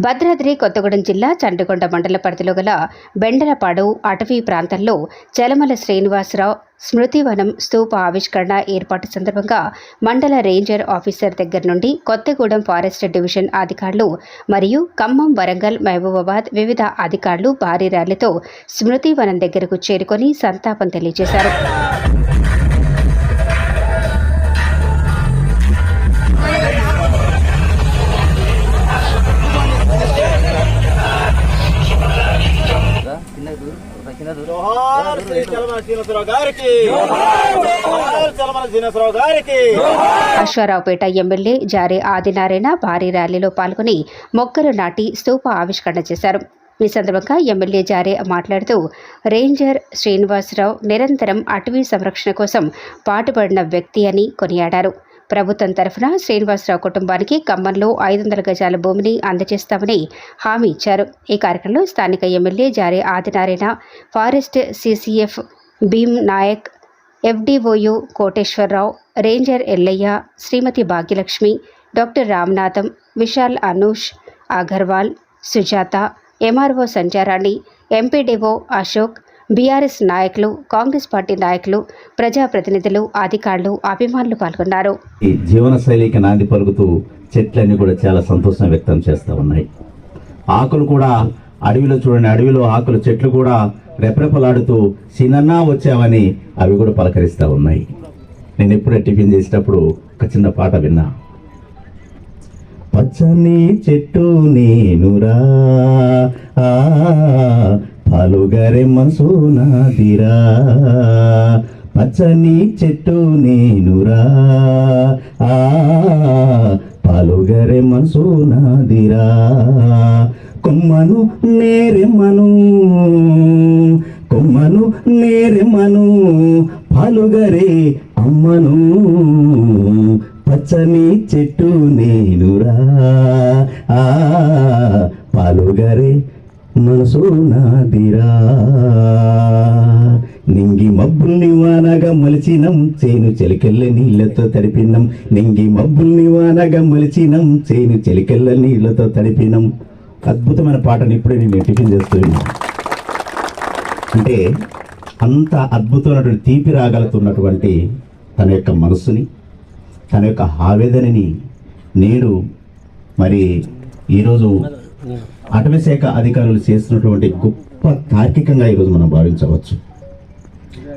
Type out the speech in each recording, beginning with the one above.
భద్రాద్రి కొత్తగూడెం జిల్లా చండకొండ మండల పరిధిలో గల బెండలపాడు అటవీ ప్రాంతంలో చలమల శ్రీనివాసరావు స్మృతివనం స్తూప ఆవిష్కరణ ఏర్పాటు సందర్భంగా మండల రేంజర్ ఆఫీసర్ దగ్గర నుండి కొత్తగూడెం ఫారెస్ట్ డివిజన్ అధికారులు మరియు ఖమ్మం వరంగల్ మహబూబాబాద్ వివిధ అధికారులు భారీ ర్యాలీతో స్మృతివనం దగ్గరకు చేరుకొని సంతాపం తెలియజేశారు. జోహార్ శ్రీ చలమల శ్రీనివాసరావు గారికి. జోహార్! చలమల శ్రీనివాసరావు గారికి. అశ్వారావుపేట ఎమ్మెల్యే జారే ఆదినారాయణ భారీ ర్యాలీలో పాల్గొని మొక్కలు నాటి స్తూప ఆవిష్కరణ చేశారు. ఈ సందర్భంగా ఎమ్మెల్యే జారే మాట్లాడుతూ రేంజర్ శ్రీనివాసరావు నిరంతరం అటవీ సంరక్షణ కోసం పాటుపడిన వ్యక్తి అని కొనియాడారు. ప్రభుత్వం తరఫున శ్రీనివాసరావు కుటుంబానికి ఖమ్మంలో ఐదు వందల గజాల భూమిని అందజేస్తామని హామీ ఇచ్చారు. ఈ కార్యక్రమంలో స్థానిక MLA Jare Adinarayana forest CCF Bhim Naik FDO Koteswararao ranger Ellaiah Srimathi Bhagyalakshmi doctor Ramnatham Vishal Anush Agarwal Sujatha MRO Sancharani MPDO Ashok BRS నాయకులు కాంగ్రెస్ పార్టీ నాయకులు ప్రజాప్రతినిధులు అధికారులు అభిమానులు పాల్గొన్నారు. ఈ జీవన శైలికి నాంది పలుకుతూ చెట్లన్నీ కూడా చాలా సంతోషం వ్యక్తం చేస్తూ ఉన్నాయి. ఆకులు కూడా అడవిలో చూడండి అడవిలో ఆకులు చెట్లు కూడా రెపరెపలాడుతూ సినన్నా వచ్చావని అవి కూడా పలకరిస్తూ ఉన్నాయి. నేను ఎప్పుడే టిఫిన్ చేసేటప్పుడు ఒక చిన్న పాట విన్నా. పచ్చని చెట్టు నేనురా పాలుగరె మనసు నాదిరా పచ్చని చెట్టు నేనురా. ఆ పాలుగరె మనసు నాదిరా కొమ్మను నేరెమ్మను కొమ్మను నేరెమ్మను పాలుగరే అమ్మను. పచ్చని చెట్టు నేనురా ఆ పాలుగరే మనసు నాదిరా నింగి మబ్బుల్ని వానగా మలిచినం చేను చెలికెళ్ళ నీళ్ళతో తడిపినం. నింగి మబ్బుల్ని వానగా మలిచినం చేను చెలికెళ్ళ నీళ్ళతో తడిపినం. అద్భుతమైన పాటని ఇప్పుడే నేను టిఫిన్ చేస్తున్నాను అంటే అంత అద్భుతమైనటువంటి తీపి రాగలుగుతున్నటువంటి తన యొక్క మనస్సుని తన యొక్క ఆవేదనని నేడు మరి ఈరోజు అటవీశాఖ అధికారులు చేసినటువంటి గొప్ప తార్కికంగా ఈరోజు మనం భావించవచ్చు.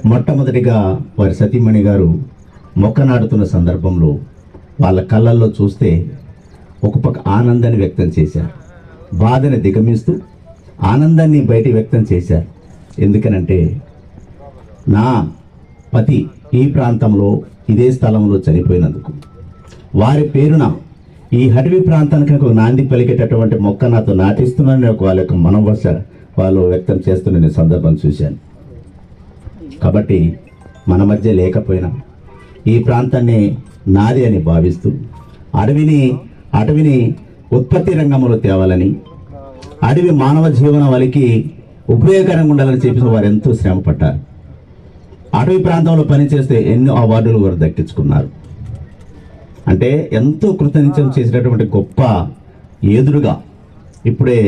మొట్టమొదటిగా వారి సతీమణి గారు మొక్క నాటుతున్న సందర్భంలో వాళ్ళ కళ్ళల్లో చూస్తే ఒక పక్క ఆనందాన్ని వ్యక్తం చేశారు. బాధని దిగమిస్తూ ఆనందాన్ని బయట వ్యక్తం చేశారు. ఎందుకనంటే నా పతి ఈ ప్రాంతంలో ఇదే స్థలంలో చనిపోయినందుకు. వారి పేరున ఈ అటవీ ప్రాంతానికి ఒక నాంది పలికేటటువంటి మొక్క నాతో నాటిస్తున్నానని ఒక వాళ్ళ యొక్క మనోభాష వాళ్ళు వ్యక్తం చేస్తున్న నేను సందర్భం చూశాను. కాబట్టి మన మధ్య లేకపోయినా ఈ ప్రాంతాన్ని నాది అని భావిస్తూ అడవిని అటవిని ఉత్పత్తి రంగంలో తేవాలని అడవి మానవ జీవన వలికి ఉపయోగకరంగా ఉండాలని చెప్పి వారు ఎంతో శ్రమ పడ్డారు అటవీ ప్రాంతంలో పనిచేస్తే ఎన్నో అవార్డులు వారు దక్కించుకున్నారు. అంటే ఎంతో కృతనిత్యం చేసినటువంటి గొప్ప ఏదురుగా ఇప్పుడే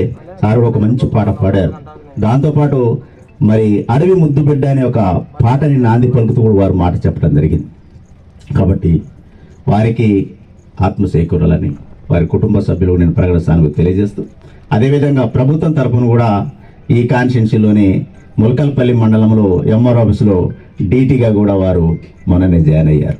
సార్ ఒక మంచి పాట పాడారు. దాంతోపాటు మరి అడవి ముద్దు బిడ్డ అనే ఒక పాటని నాంది పలుకుతూ కూడా వారు మాట చెప్పడం జరిగింది. కాబట్టి వారికి ఆత్మ చేకూరాలని వారి కుటుంబ సభ్యులు నేను ప్రకటిస్తాను తెలియజేస్తూ అదేవిధంగా ప్రభుత్వం తరఫున కూడా ఈ కాన్స్టిట్యున్సీలోనే ములకల్పల్లి మండలంలో ఎంఆర్ ఆఫీసులో డీటీగా కూడా వారు మొన్ననే జాయిన్ అయ్యారు.